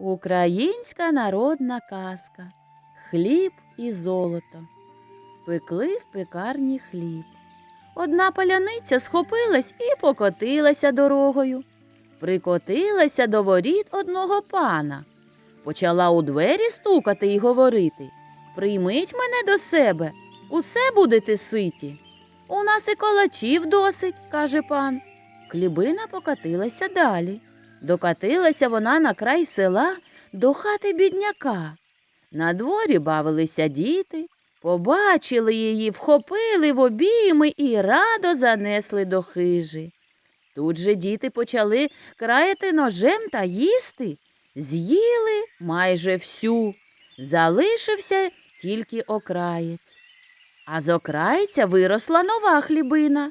Українська народна казка. Хліб і золото. Пекли в пекарні хліб. Одна паляниця схопилась і покотилася дорогою. Прикотилася до воріт одного пана. Почала у двері стукати і говорити Прийміть мене до себе, усе будете ситі. У нас і колачів досить, каже пан. Хлібина покотилася далі. Докатилася вона на край села до хати бідняка. На дворі бавилися діти, побачили її, вхопили в обійми і радо занесли до хижі. Тут же діти почали краяти ножем та їсти, з'їли майже всю, залишився тільки окраєць. А з окраєця виросла нова хлібина.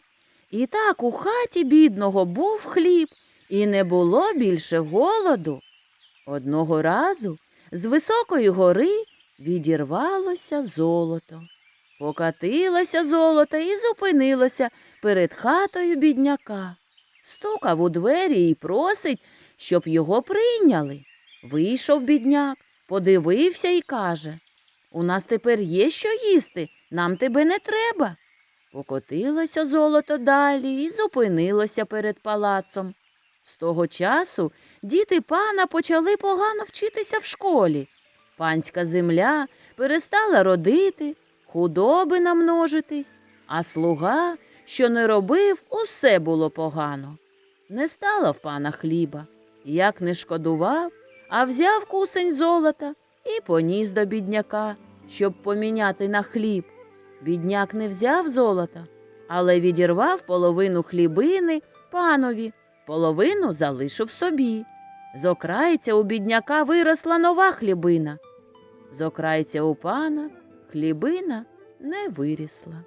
І так у хаті бідного був хліб, і не було більше голоду. Одного разу з високої гори відірвалося золото. Покатилося золото і зупинилося перед хатою бідняка. Стукав у двері і просить, щоб його прийняли. Вийшов бідняк, подивився і каже У нас тепер є що їсти, нам тебе не треба. Покотилося золото далі і зупинилося перед палацом. З того часу діти пана почали погано вчитися в школі. Панська земля перестала родити, худоби намножитись, а слуга, що не робив, усе було погано. Не стало в пана хліба, як не шкодував, а взяв кусень золота і поніс до бідняка, щоб поміняти на хліб. Бідняк не взяв золота, але відірвав половину хлібини панові, половину залишив собі. З окрайця у бідняка виросла нова хлібина. З окрайця у пана хлібина не вирісла.